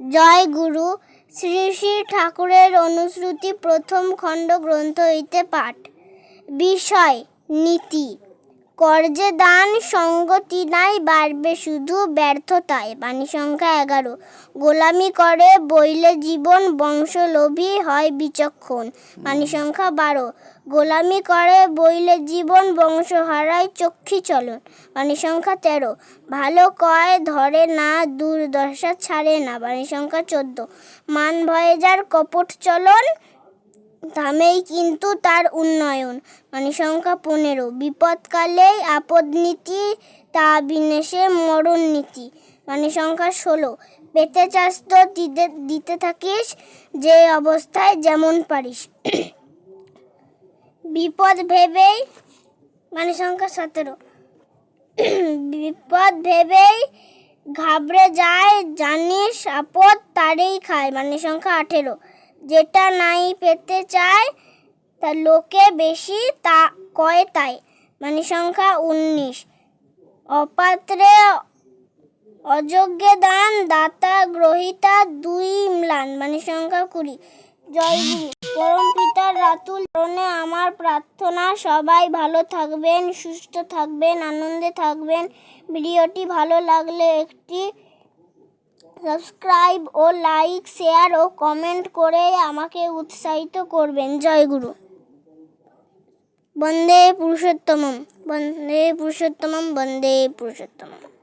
জয় গুরু শ্রী শ্রী ঠাকুরের অনুশ্রুতি প্রথম খণ্ড গ্রন্থ হইতে পাঠ। বিষয় নীতি। কর্যে দান সঙ্গতি নাই বাড়বে শুধু ব্যর্থতায়। বাণী সংখ্যা এগারো। গোলামি করে বইলে জীবন বংশলোভী হয় বিচক্ষণ। বাণী সংখ্যা বারো। গোলামি করে বইলে জীবন বংশ হারায় চক্ষি চলন। বাণী সংখ্যা তেরো। ভালো কয় ধরে না, দুর্দশা ছাড়ে না। বাণী সংখ্যা চোদ্দ। মান ভয়ে যার কপট চলন থামেই কিন্তু তার উন্নয়ন। মানে সংখ্যা পনেরো। বিপদকালে আপদ নীতি, তা বিনেশে মরণ নীতি। মানে সংখ্যা ষোলো। পেতে চাস তো দিতে দিতে থাকিস, যে অবস্থায় যেমন পারিস। বিপদ ভেবেই মানে সংখ্যা সতেরো। বিপদ ভেবেই ঘাবড়ে যায়, জানিস, আপদ তারেই খায়। মানে সংখ্যা আঠেরো। যেটা নাই পেতে চায়, তা লোকে বেশি তা কয় তাই। মানে সংখ্যা উনিশ। অপাত্রে অযোগ্যে দান, দাতা গ্রহিতা দুই ম্লান মানে সংখ্যা কুড়ি। জয় পরম পিতার রাতুল চরণে আমার প্রার্থনা, সবাই ভালো থাকবেন, সুস্থ থাকবেন, আনন্দে থাকবেন। ভিডিওটি ভালো লাগলে একটি সাবস্ক্রাইব ও লাইক, শেয়ার ও কমেন্ট করে আমাকে উৎসাহিত করবেন। জয় গুরু। বন্দে পুরুষোত্তমম। বন্দে পুরুষোত্তমম বন্দে পুরুষোত্তমম।